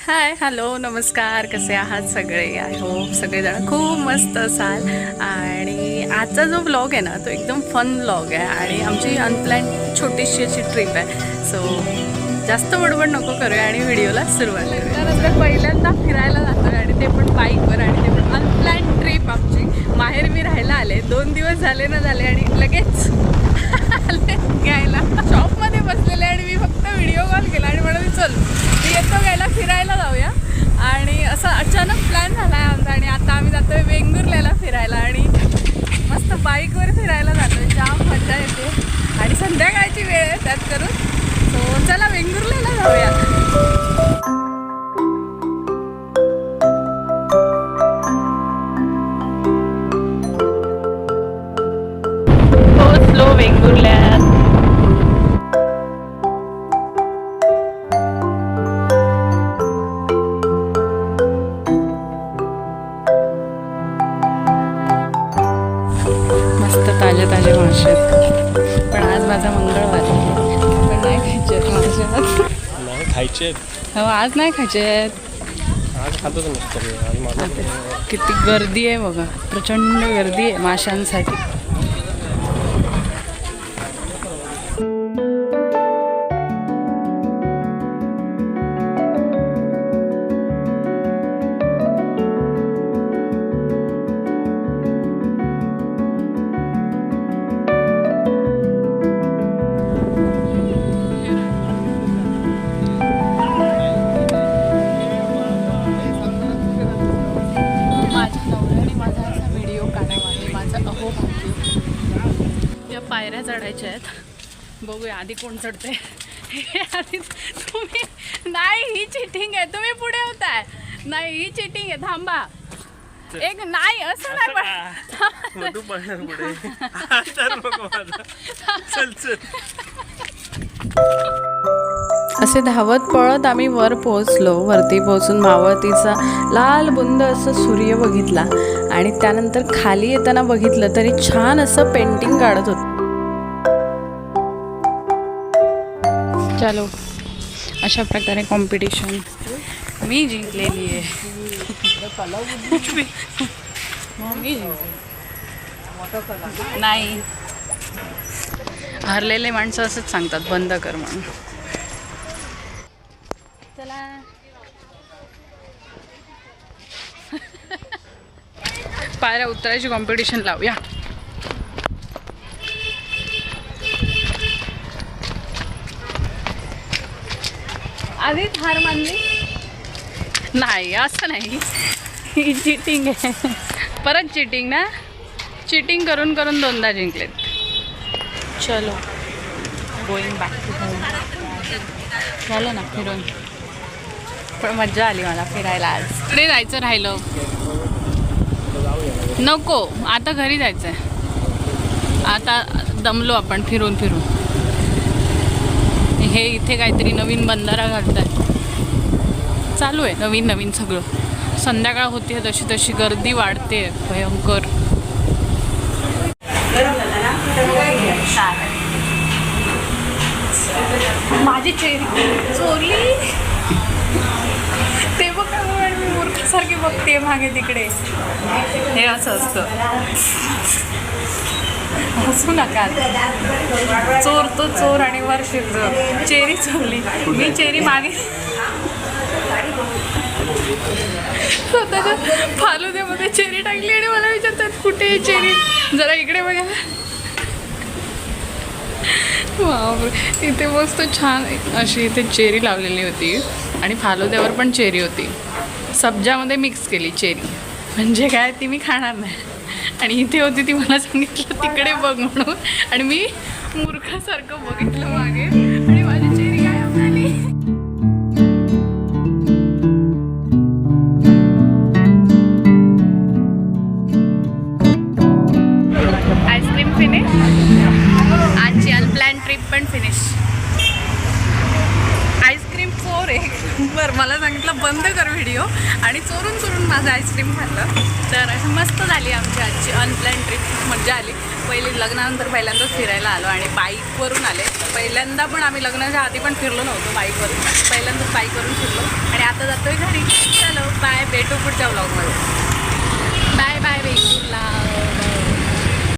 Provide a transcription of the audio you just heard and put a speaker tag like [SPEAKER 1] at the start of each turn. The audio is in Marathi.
[SPEAKER 1] हाय हॅलो नमस्कार. कसे आहात सगळे? आय होप सगळेजण खूप मस्त असाल. आणि आजचा जो ब्लॉग आहे ना तो एकदम फन ब्लॉग आहे आणि आमची अनप्लॅन छोटीशी अशी ट्रिप आहे. सो जास्त बडबड नको करूया आणि व्हिडिओला सुरुवात करूया. पहिल्यांदा फिरायला जातोय आणि ते पण बाईकवर आणि ते पण अनप्लॅन ट्रिप आमची. माहेर मी राहायला आले. दोन दिवस झाले ना झाले. वेंगुर्ल्यात मस्त ताजे ताजे मासे आहेत. पण आज माझा मंगळवार. पण नाही खायचे आहेत मासे आज.
[SPEAKER 2] नाही खायचे
[SPEAKER 1] हो आज नाही खायचे आहेत. किती गर्दी आहे बघा प्रचंड गर्दी आहे माशांसाठी पायऱ्या चढायच्या आहेत. बघूया आधी कोण चढते आधी तुम्ही नाही ही चिटिंग आहे. तुम्ही पुढे होताय. नाही ही चिटिंग आहे. थांबा. एक नाही असं नाही पण
[SPEAKER 2] पडणार पुढे.
[SPEAKER 1] असे धावत पळत आम्ही वर पोहोचलो. वरती पोहोचून मावळतीचा लाल बुंद असं सूर्य बघितला. आणि त्यानंतर खाली येताना बघितलं तरी छान असं पेंटिंग काढत होत. चलो अशा प्रकारे कॉम्पिटिशन मी जिंकलेली आहे. मी जिंकले नाही. हरलेले माणसं असंच सांगतात बंद कर म्हणून. चला. पायऱ्या उतरायची कॉम्पिटिशन लावूया. आधीच हार मानली? नाही असं नाही. ही चिटिंग आहे. परत चिटिंग ना? चिटिंग करून करून दोनदा जिंकलेत. चलो. गोईंग बॅक टू होम झालं ना फिरून. पण मज्जा आली मला फिरायला आज. पुढे जायचं राहिलं? नको आता घरी जायचं आहे आता दमलो आपण फिरून फिरून. हे इथे काहीतरी नवीन बंधारा घालत आहे चालू आहे नवीन नवीन सगळं. संध्याकाळ होते तशी तशी गर्दी वाढते भयंकर. माझी चेरी. चोरली ते बघ मी मूर्खासारखी बघते मागे तिकडे. हे असं असतं. हसू नका. चोर तो चोर आणि वर शिरतो. चेरी चोरली मी चेरी मागे स्वतःच्या फालुद्यामध्ये चेरी टाकली आणि मला विचारतात कुठे आहे चेरी? जरा इकडे बघा. बापरे. इथे मस्त छान अशी इथे चेरी लावलेली होती आणि फालुद्यावर पण चेरी होती. सब्जामध्ये मिक्स केली चेरी. म्हणजे काय ती मी खाणार नाही. आणि इथे होती ती मला सांगितलं तिकडे बघ म्हणून. आणि मी मूर्खासारखं बघितलं मागे. आणि माझी चेरी काय झाली. आईस्क्रीम फिनिश आजची अनप्लॅन ट्रिप पण फिनिश आईस्क्रीम चोर आहे बरं मला सांगितलं बंद कर व्हिडिओ. आणि चोरून चोरून माझं आईस्क्रीम खाल्लं. तर मस्त झाली आमची आजची अनप्लॅन ट्रिप मजा आली. पहिली लग्नानंतर पहिल्यांदाच फिरायला आलो आणि बाईकवरून आले. पहिल्यांदा पण आम्ही लग्नाच्या आधी पण फिरलो नव्हतो बाईकवरून. पहिल्यांदाच बाईकवरून फिरलो. आणि आता जातोय घरी. चलो बाय भेटू पुढच्या ब्लॉगमध्ये